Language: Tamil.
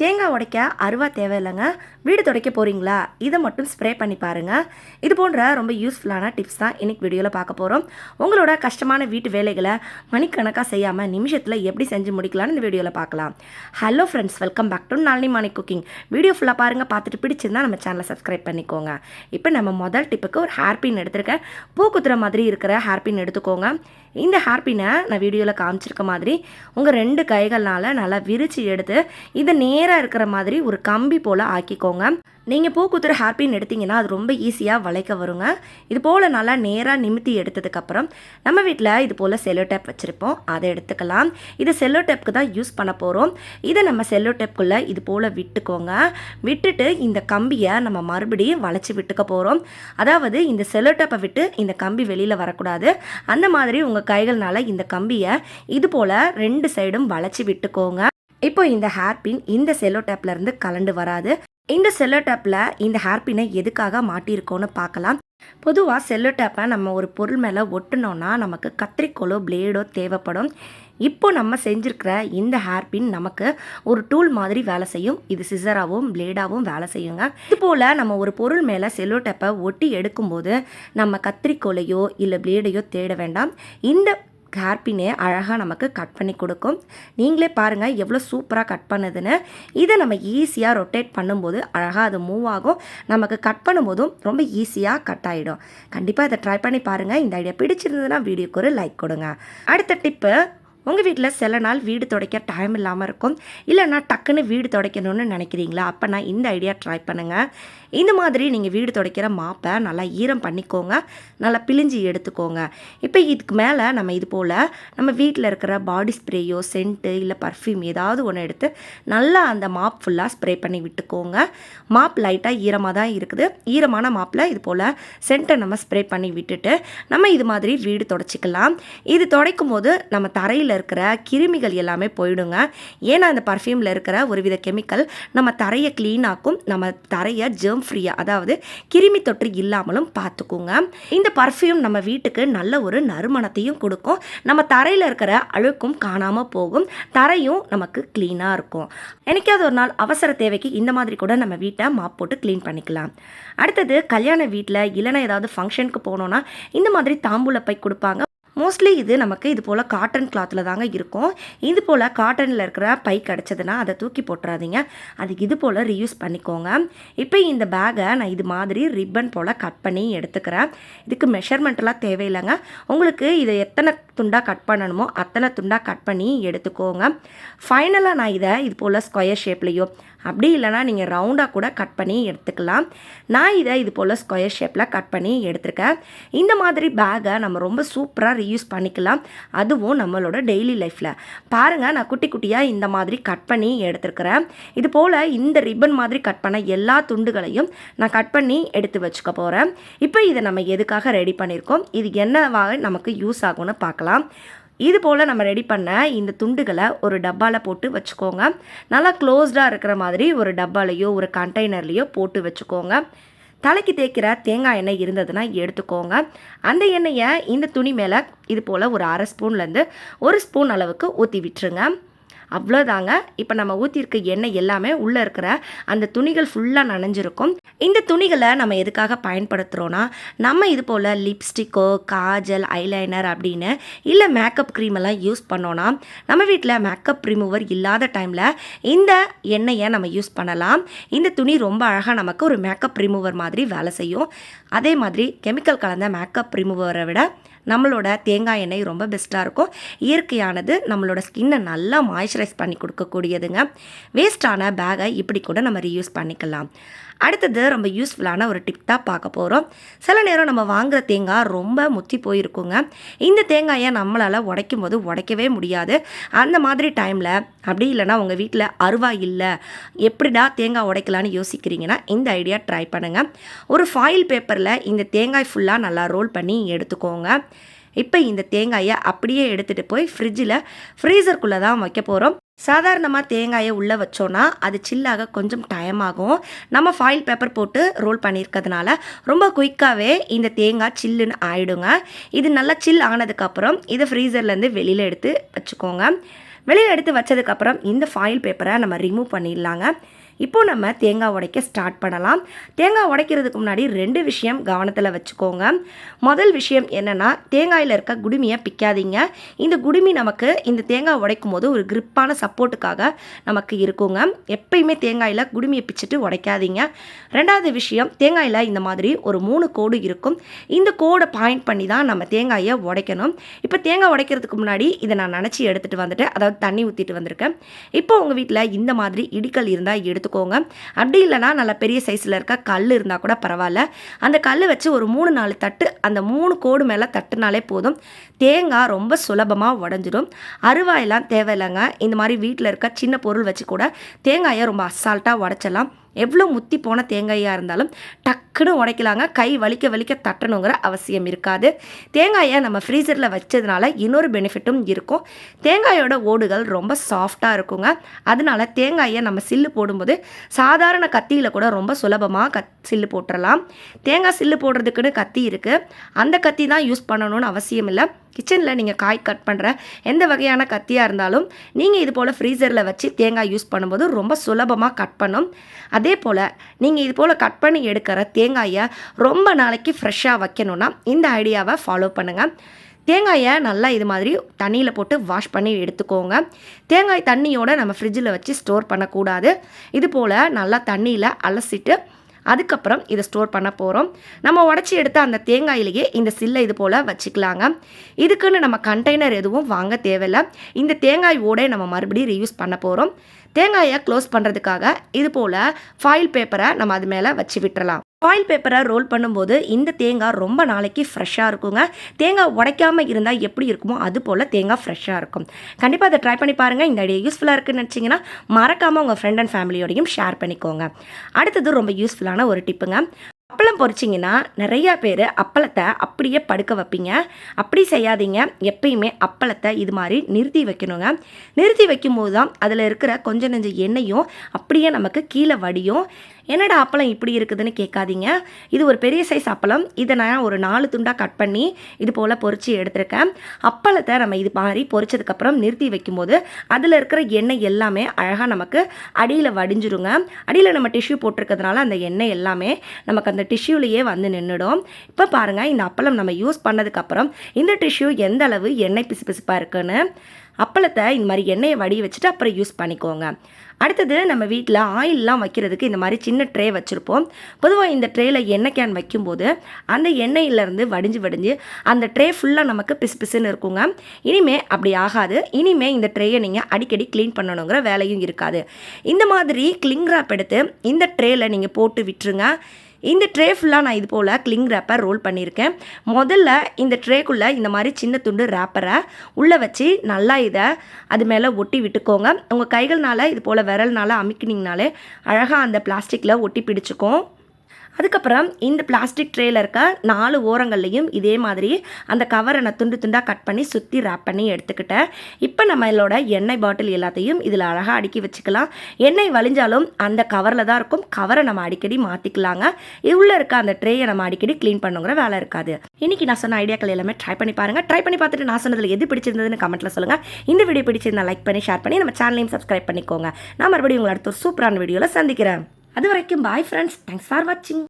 தேங்காய் உடைக்க அருவா தேவையில்லைங்க. வீடு துடைக்க போகிறீங்களா இதை மட்டும் ஸ்ப்ரே பண்ணி பாருங்கள் இது போன்ற ரொம்ப யூஸ்ஃபுல்லான டிப்ஸ் தான் இன்றைக்கி வீடியோவில் பார்க்க போகிறோம் உங்களோட கஷ்டமான வீட்டு வேலைகளை மணிக்கணக்காக செய்யாமல் நிமிஷத்தில் எப்படி செஞ்சு முடிக்கலாம்னு இந்த வீடியோவில் பார்க்கலாம். Hello friends welcome back to Nalini morning cooking video ஃபுல்லாக பாருங்கள் பார்த்துட்டு பிடிச்சிருந்தா நம்ம சேனலை சப்ஸ்கிரைப் பண்ணிக்கோங்க. இப்போ நம்ம முதல் டிப்புக்கு ஒரு ஹேர்பின் எடுத்திருக்கேன். பூ குத்துற மாதிரி இருக்கிற ஹேர்பின் எடுத்துக்கோங்க. இந்த ஹேர்பினை நான் வீடியோவில் காமிச்சிருக்க மாதிரி உங்கள் ரெண்டு கைகள்னால் நல்லா விரித்து எடுத்து இதை நேராக இருக்கிற மாதிரி ஒரு கம்பி போல் ஆக்கிக்கோங்க. நீங்கள் பூ குத்துற ஹேர்பின் எடுத்தீங்கன்னா அது ரொம்ப ஈஸியாக வளைக்க வருங்க. இது போல் நல்லா நேராக நிமித்தி எடுத்ததுக்கப்புறம் நம்ம வீட்டில் இது போல் செல்லோ டேப் வச்சுருப்போம். அதை எடுத்துக்கலாம். இது செல்லோ டேப்க்கு தான் யூஸ் பண்ண போகிறோம் இதை நம்ம செல்லோ டேப்குள்ளே இது போல் விட்டுக்கோங்க. விட்டுட்டு இந்த கம்பியை நம்ம மறுபடியும் வளைச்சி விட்டுக்க போகிறோம் அதாவது இந்த செல்லோ டேப்பை விட்டு இந்த கம்பி வெளியில் வரக்கூடாது. அந்த மாதிரி உங்கள் கைகள்னால இந்த கம்பியை இது போல் ரெண்டு சைடும் வளைச்சி விட்டுக்கோங்க. இப்போ இந்த ஹேர் பின் இந்த செல்லோ டேப்லேருந்து கலண்டு வராது. இந்த செல்லோ டேப்பில் இந்த ஹேர் பின்னை எதுக்காக மாட்டியிருக்கோன்னு பார்க்கலாம். பொதுவாக செல்லோ டேப்பை நம்ம ஒரு பொருள் மேலே ஒட்டுனோன்னா நமக்கு கத்திரிக்கோலோ பிளேடோ தேவைப்படும். இப்போ நம்ம செஞ்சுருக்கிற இந்த ஹேர் பின் நமக்கு ஒரு டூல் மாதிரி வேலை செய்யும். இது சிசராகவும் பிளேடாகவும் வேலை செய்யுங்க. இது போல் நம்ம ஒரு பொருள் மேலே செல்லோ டேப்பை ஒட்டி எடுக்கும்போது நம்ம கத்திரிக்கோலையோ இல்லை பிளேடையோ தேட வேண்டாம். இந்த ஹேர்பினே அழகாக நமக்கு கட் பண்ணி கொடுக்கும். நீங்களே பாருங்கள் எவ்வளோ சூப்பராக கட் பண்ணுதுன்னு. இதை நம்ம ஈஸியாக ரொட்டேட் பண்ணும்போது அழகாக அது மூவ் ஆகும். நமக்கு கட் பண்ணும்போதும் ரொம்ப ஈஸியாக கட் ஆகிடும் கண்டிப்பாக இதை ட்ரை பண்ணி பாருங்கள் இந்த ஐடியா பிடிச்சிருந்ததுன்னா வீடியோக்கு ஒரு லைக் கொடுங்க. அடுத்த டிப்பு உங்கள் வீட்டில் சில நாள் வீடு துடைக்க டைம் இல்லாமல் இருக்கும். இல்லைன்னா டக்குன்னு வீடு துடைக்கணும்னு நினைக்கிறீங்களா? அப்போ நான் இந்த ஐடியா ட்ரை பண்ணுங்கள் இந்த மாதிரி நீங்கள் வீடு துடைக்கிற மாப்பை நல்லா ஈரம் பண்ணிக்கோங்க. நல்லா பிழிஞ்சு எடுத்துக்கோங்க. இப்போ இதுக்கு மேலே நம்ம இது போல் நம்ம வீட்டில் இருக்கிற பாடி ஸ்ப்ரேயோ சென்ட்டு இல்லை பர்ஃப்யூம் ஏதாவது ஒன்று எடுத்து நல்லா அந்த மாப் ஃபுல்லாக ஸ்ப்ரே பண்ணி விட்டுக்கோங்க. மாப் லைட்டாக ஈரமாக தான் இருக்குது. ஈரமான மாப்பில் இது போல் சென்ட்டை நம்ம ஸ்ப்ரே பண்ணி விட்டுட்டு நம்ம இது மாதிரி வீடு துடைச்சிக்கலாம். இது துடைக்கும் போது நம்ம தரையில் இருக்கிற கிருமிகள் எல்லாமே போயிடுங்க. ஏன்னா அந்த பர்ஃப்யூமில் இருக்கிற ஒரு வித கெமிக்கல் நம்ம தரையை க்ளீனாக்கும் நம்ம தரையை ஜெர்ம் ஃப்ரீயாக அதாவது கிருமி தொற்று இல்லாமலும் பார்த்துக்கோங்க. இந்த பர்ஃப்யூம் நம்ம வீட்டுக்கு நல்ல ஒரு நறுமணத்தையும் கொடுக்கும். நம்ம தரையில் இருக்கிற அழுக்கும் காணாமல் போகும். தரையும் நமக்கு க்ளீனாக இருக்கும். எனக்காவது ஒரு நாள் அவசர தேவைக்கு இந்த மாதிரி கூட நம்ம வீட்டை மாப் போட்டு க்ளீன் பண்ணிக்கலாம். அடுத்தது கல்யாண வீட்டில் இல்லைன்னா ஏதாவது ஃபங்க்ஷனுக்கு போனோன்னா இந்த மாதிரி தாம்பூல பை கொடுப்பாங்க. மோஸ்ட்லி இது நமக்கு இது போல் காட்டன் கிளாத்தில் தாங்க இருக்கும். இது போல் காட்டனில் இருக்கிற பை கிடச்சதுன்னா அதை தூக்கி போட்டுறாதீங்க. அதுக்கு இது போல் ரீயூஸ் பண்ணிக்கோங்க. இப்போ இந்த பேக்கை நான் இது மாதிரி ரிப்பன் போல் கட் பண்ணி எடுத்துக்கிறேன். இதுக்கு மெஷர்மெண்ட்லாம் தேவையில்லைங்க. உங்களுக்கு இதை எத்தனை துண்டாக கட் பண்ணணுமோ அத்தனை துண்டாக கட் பண்ணி எடுத்துக்கோங்க. ஃபைனலாக நான் இதை இது போல் ஸ்கொயர் ஷேப்லேயோ அப்படி இல்லைனா நீங்கள் ரவுண்டாக கூட கட் பண்ணி எடுத்துக்கலாம். நான் இதை இது போல் ஸ்கொயர் ஷேப்பில் கட் பண்ணி எடுத்திருக்கேன். இந்த மாதிரி பேக்கை நம்ம ரொம்ப சூப்பராக ரீயூஸ் பண்ணிக்கலாம். அதுவும் நம்மளோட டெய்லி லைஃப்பில் பாருங்கள் நான் குட்டி குட்டியாக இந்த மாதிரி கட் பண்ணி எடுத்துருக்கிறேன். இது போல் இந்த ரிப்பன் மாதிரி கட் பண்ண எல்லா துண்டுகளையும் நான் கட் பண்ணி எடுத்து வச்சுக்க போகிறேன் இப்போ இதை நம்ம எதுக்காக ரெடி பண்ணியிருக்கோம்? இது என்னவாக நமக்கு யூஸ் ஆகும்னு பார்க்கலாம். இது போல் நம்ம ரெடி பண்ண இந்த துண்டுகளை ஒரு டப்பாவில் போட்டு வச்சுக்கோங்க. நல்லா க்ளோஸ்டாக இருக்கிற மாதிரி ஒரு டப்பாலையோ ஒரு கண்டெய்னர்லேயோ போட்டு வச்சுக்கோங்க. தலைக்கு தேய்க்கிற தேங்காய் எண்ணெய் இருந்ததுன்னா எடுத்துக்கோங்க. அந்த எண்ணெயை இந்த துணி மேலே இது போல் ஒரு அரை ஸ்பூன்லேருந்து ஒரு ஸ்பூன் அளவுக்கு ஊற்றி விட்டுருங்க. அவ்வளோதாங்க. இப்போ நம்ம ஊற்றிருக்க எண்ணெய் எல்லாமே உள்ளே இருக்கிற அந்த துணிகள் ஃபுல்லாக நனைஞ்சிருக்கும். இந்த துணிகளை நம்ம எதுக்காக பயன்படுத்துகிறோன்னா நம்ம இது போல் லிப்ஸ்டிக்கோ காஜல் ஐலைனர் அப்படின்னு இல்லை மேக்கப் க்ரீம் எல்லாம் யூஸ் பண்ணோன்னா நம்ம வீட்டில் மேக்கப் ரிமூவர் இல்லாத டைமில் இந்த எண்ணெயை நம்ம யூஸ் பண்ணலாம். இந்த துணி ரொம்ப அழகாக நமக்கு ஒரு மேக்கப் ரிமூவர் மாதிரி வேலை செய்யும். அதே மாதிரி கெமிக்கல் கலந்த மேக்கப் ரிமூவரை விட நம்மளோட தேங்காய் எண்ணெய் ரொம்ப பெஸ்ட்டாக இருக்கும். இயற்கையானது நம்மளோட ஸ்கின்னை நல்லா மாய்ஸ்சரைஸ் பண்ணி கொடுக்கக்கூடியதுங்க. வேஸ்ட்டான பேகை இப்படி கூட நம்ம ரீயூஸ் பண்ணிக்கலாம். அடுத்தது ரொம்ப யூஸ்ஃபுல்லான ஒரு டிப் தான் பார்க்க போகிறோம் சில நேரம் நம்ம வாங்குகிற தேங்காய் ரொம்ப முத்தி போயிருக்குங்க. இந்த தேங்காயை நம்மளால் உடைக்கும் போது உடைக்கவே முடியாது. அந்த மாதிரி டைமில் அப்படி இல்லைனா உங்கள் வீட்டில் அருவா இல்லை எப்படிடா தேங்காய் உடைக்கலான்னு யோசிக்கிறீங்கன்னா இந்த ஐடியா ட்ரை பண்ணுங்கள் ஒரு ஃபாயில் பேப்பரில் இந்த தேங்காய் ஃபுல்லாக நல்லா ரோல் பண்ணி எடுத்துக்கோங்க. இப்போ இந்த தேங்காயை அப்படியே எடுத்துகிட்டு போய் ஃப்ரிட்ஜில் ஃப்ரீசருக்குள்ளே தான் வைக்க போகிறோம் சாதாரணமாக தேங்காயை உள்ளே வச்சோன்னா அது சில்லாக கொஞ்சம் டைம் ஆகும். நம்ம ஃபாயில் பேப்பர் போட்டு ரோல் பண்ணியிருக்கிறதுனால ரொம்ப குயிக்காகவே இந்த தேங்காய் சில்லுன்னு ஆயிடுங்க. இது நல்லா சில் ஆனதுக்கப்புறம் இதை ஃப்ரீசர்லேருந்து வெளியில் எடுத்து வச்சுக்கோங்க. வெளியில் எடுத்து வச்சதுக்கப்புறம் இந்த ஃபாயில் பேப்பரை நம்ம ரிமூவ் பண்ணிடலாங்க. இப்போ நம்ம தேங்காய் உடைக்க ஸ்டார்ட் பண்ணலாம். தேங்காய் உடைக்கிறதுக்கு முன்னாடி ரெண்டு விஷயம் கவனத்தில் வச்சுக்கோங்க. முதல் விஷயம் என்னென்னா தேங்காயில் இருக்க குடுமியை பிக்காதீங்க. இந்த குடுமி நமக்கு இந்த தேங்காய் உடைக்கும் போது ஒரு கிரிப்பான சப்போர்ட்டுக்காக நமக்கு இருக்குங்க. எப்பயுமே தேங்காயில் குடுமியை பிச்சுட்டு உடைக்காதீங்க. ரெண்டாவது விஷயம் தேங்காயில் இந்த மாதிரி ஒரு மூணு கோடு இருக்கும். இந்த கோடை பாயிண்ட் பண்ணி தான் நம்ம தேங்காயை உடைக்கணும். இப்போ தேங்காய் உடைக்கிறதுக்கு முன்னாடி இதை நான் நினச்சி எடுத்துகிட்டு வந்துட்டு அதாவது தண்ணி ஊற்றிட்டு வந்திருக்கேன். இப்போ உங்கள் வீட்டில் இந்த மாதிரி இடிக்கல் இருந்தால் எடுத்துக்கோங்க அப்படி இல்லைனா நல்ல பெரிய சைஸில் இருக்க கல் இருந்தால் கூட பரவாயில்ல. அந்த கல் வச்சு ஒரு மூணு நாலு தட்டு அந்த மூணு கோடு மேலே தட்டுனாலே போதும். தேங்காய் ரொம்ப சுலபமாக உடஞ்சிடும். அருவாயெல்லாம் தேவையில்லைங்க. இந்த மாதிரி வீட்டில் இருக்க சின்ன பொருள் வச்சு கூட தேங்காயை ரொம்ப அசால்ட்டாக உடச்சிடலாம். எவ்வளோ முத்தி போன தேங்காயாக இருந்தாலும் டக்குன்னு உடைக்கலாங்க. கை வலிக்க வலிக்க தட்டணுங்கிற அவசியம் இருக்காது. தேங்காயை நம்ம ஃப்ரீசரில் வச்சதுனால இன்னொரு பெனிஃபிட்டும் இருக்கும். தேங்காயோட ஓடுகள் ரொம்ப சாஃப்டாக இருக்குங்க. அதனால தேங்காயை நம்ம சில்லு போடும்போது சாதாரண கத்தியில் கூட ரொம்ப சுலபமாக கத் சில்லு போட்டுடலாம் தேங்காய் சில்லு போடுறதுக்குன்னு கத்தி இருக்குது அந்த கத்தி தான் யூஸ் பண்ணணும்னு அவசியம் இல்லை. கிச்சனில் நீங்கள் காய் கட் பண்ணுற எந்த வகையான கத்தியாக இருந்தாலும் நீங்கள் இது போல் ஃப்ரீசரில் வச்சு தேங்காய் யூஸ் பண்ணும்போது ரொம்ப சுலபமாக கட் பண்ணும். அதே போல் நீங்கள் இது போல் கட் பண்ணி எடுக்கிற தேங்காயை ரொம்ப நாளைக்கு ஃப்ரெஷ்ஷாக வைக்கணுன்னா இந்த ஐடியாவை ஃபாலோ பண்ணுங்கள் தேங்காயை நல்லா இது மாதிரி தண்ணியில் போட்டு வாஷ் பண்ணி எடுத்துக்கோங்க. தேங்காய் தண்ணியோடு நம்ம ஃப்ரிட்ஜில் வச்சு ஸ்டோர் பண்ணக்கூடாது. இது போல் நல்லா தண்ணியில் அலசிட்டு அதுக்கப்புறம் இதை ஸ்டோர் பண்ண போகிறோம் நம்ம உடச்சி எடுத்த அந்த தேங்காயிலேயே இந்த சில்லை இது போல் வச்சுக்கலாங்க. இதுக்குன்னு நம்ம கண்டெய்னர் எதுவும் வாங்க தேவையில்லை. இந்த தேங்காய் ஓடை நம்ம மறுபடியும் ரீயூஸ் பண்ண போகிறோம் தேங்காயை க்ளோஸ் பண்ணுறதுக்காக இது போல் ஃபாயில் பேப்பரை நம்ம அது மேலே வச்சு விட்டுறலாம். ஃபாயில் பேப்பரை ரோல் பண்ணும்போது இந்த தேங்காய் ரொம்ப நாளைக்கு ஃப்ரெஷ்ஷாக இருக்குங்க. தேங்காய் உடைக்காமல் இருந்தால் எப்படி இருக்குமோ அது போல் தேங்காய் ஃப்ரெஷ்ஷாக இருக்கும். கண்டிப்பாக அதை ட்ரை பண்ணி பாருங்கள் இந்த ஐடியா யூஸ்ஃபுல்லாக இருக்குன்னு நினச்சிங்கன்னா மறக்காமல் உங்கள் ஃப்ரெண்ட் அண்ட் ஃபேமிலியோடையும் ஷேர் பண்ணிக்கோங்க. அடுத்தது ரொம்ப யூஸ்ஃபுல்லான ஒரு டிப்புங்க அப்பளம் பொரிச்சிங்கன்னா நிறையா பேர் அப்பளத்தை அப்படியே படுக்க வைப்பீங்க. அப்படி செய்யாதீங்க. எப்பயுமே அப்பளத்தை இது மாதிரி நிறுத்தி வைக்கணுங்க. நிறுத்தி வைக்கும்போது தான் அதில் இருக்கிற கொஞ்சம் நெஞ்ச எண்ணெயும் அப்படியே நமக்கு கீழே வடியும். என்னடா அப்பளம் இப்படி இருக்குதுன்னு கேட்காதீங்க. இது ஒரு பெரிய சைஸ் அப்பளம். இதை நான் ஒரு நாலு துண்டாக கட் பண்ணி இது போல் பொறிச்சு எடுத்திருக்கேன். அப்பளத்தை நம்ம இது மாதிரி பொரிச்சதுக்கப்புறம் நிறுத்தி வைக்கும்போது அதில் இருக்கிற எண்ணெய் எல்லாமே அழகாக நமக்கு அடியில் வடிஞ்சிருங்க. அடியில் நம்ம டிஷ்யூ போட்டிருக்கிறதுனால அந்த எண்ணெய் எல்லாமே நமக்கு அந்த டிஷ்யூலேயே வந்து நின்றுடும் இப்போ பாருங்கள் இந்த அப்பளம் நம்ம யூஸ் பண்ணதுக்கப்புறம் இந்த டிஷ்யூ எந்த அளவு எண்ணெய் பிசு பிசுப்பாக இருக்குன்னு. அப்பளத்தை இந்த மாதிரி எண்ணெயை வடி வச்சுட்டு அப்புறம் யூஸ் பண்ணிக்கோங்க. அடுத்தது நம்ம வீட்டில் ஆயிலெலாம் வைக்கிறதுக்கு இந்த மாதிரி சின்ன ட்ரே வச்சுருப்போம். பொதுவாக இந்த ட்ரேயில் எண்ணெய் கேன் வைக்கும்போது அந்த எண்ணெயிலேருந்து வடிஞ்சு வடிஞ்சு அந்த ட்ரே ஃபுல்லாக நமக்கு பிசு பிசுன்னு இருக்குங்க. இனிமே அப்படி ஆகாது. இனிமே இந்த ட்ரேயை நீங்கள் அடிக்கடி க்ளீன் பண்ணணுங்கிற வேலையும் இருக்காது. இந்த மாதிரி கிளிங் ராப் எடுத்து இந்த ட்ரேயில் நீங்கள் போட்டு விட்டுருங்க. இந்த ட்ரே ஃபுல்லாக நான் இது போல் கிளிங் ரேப்பர் ரோல் பண்ணியிருக்கேன். முதல்ல இந்த ட்ரேக்குள்ளே இந்த மாதிரி சின்ன துண்டு ரேப்பரை உள்ளே வச்சு நல்லா இதை அது மேலே ஒட்டி விட்டுக்கோங்க. உங்கள் கைகள்னால இது போல் விரல்னால அமுக்கினீங்கனாலே அழகாக அந்த பிளாஸ்டிக்கில் ஒட்டி பிடிச்சிக்கும். அதுக்கப்புறம் இந்த பிளாஸ்டிக் ட்ரேயில் இருக்க நாலு ஓரங்கள்லையும் இதே மாதிரி அந்த கவரை நான் துண்டு துண்டாக கட் பண்ணி சுற்றி ரேப் பண்ணி எடுத்துக்கிட்டேன். இப்போ நம்மளோட எண்ணெய் பாட்டில் எல்லாத்தையும் இதில் அழகாக அடுக்கி வச்சுக்கலாம். எண்ணெய் வலிஞ்சாலும் அந்த கவரில் தான் இருக்கும். கவரை நம்ம அடிக்கடி மாற்றிக்கலாங்க உள்ளே இருக்க அந்த ட்ரேயை நம்ம அடிக்கடி க்ளீன் பண்ணுங்கிற வேலை இருக்காது. இன்னைக்கு நான் சொன்ன ஐடியாக்கள் எல்லாமே ட்ரை பண்ணி பாருங்கள் ட்ரை பண்ணி பார்த்துட்டு நான் சொன்னதில் எது பிடிச்சிருந்ததுன்னு கமெண்ட்டில் சொல்லுங்கள் இந்த வீடியோ பிடிச்சிருந்தா லைக் பண்ணி ஷேர் பண்ணி நம்ம சேனலையும் சப்ஸ்கிரைப் பண்ணிக்கோங்க. நான் மறுபடியும் உங்களை அடுத்த ஒரு சூப்பரான வீடியோவில் சந்திக்கிறேன். அது வரைக்கும் பாய் ஃப்ரெண்ட்ஸ் தேங்க்ஸ் ஃபார் வாட்சிங்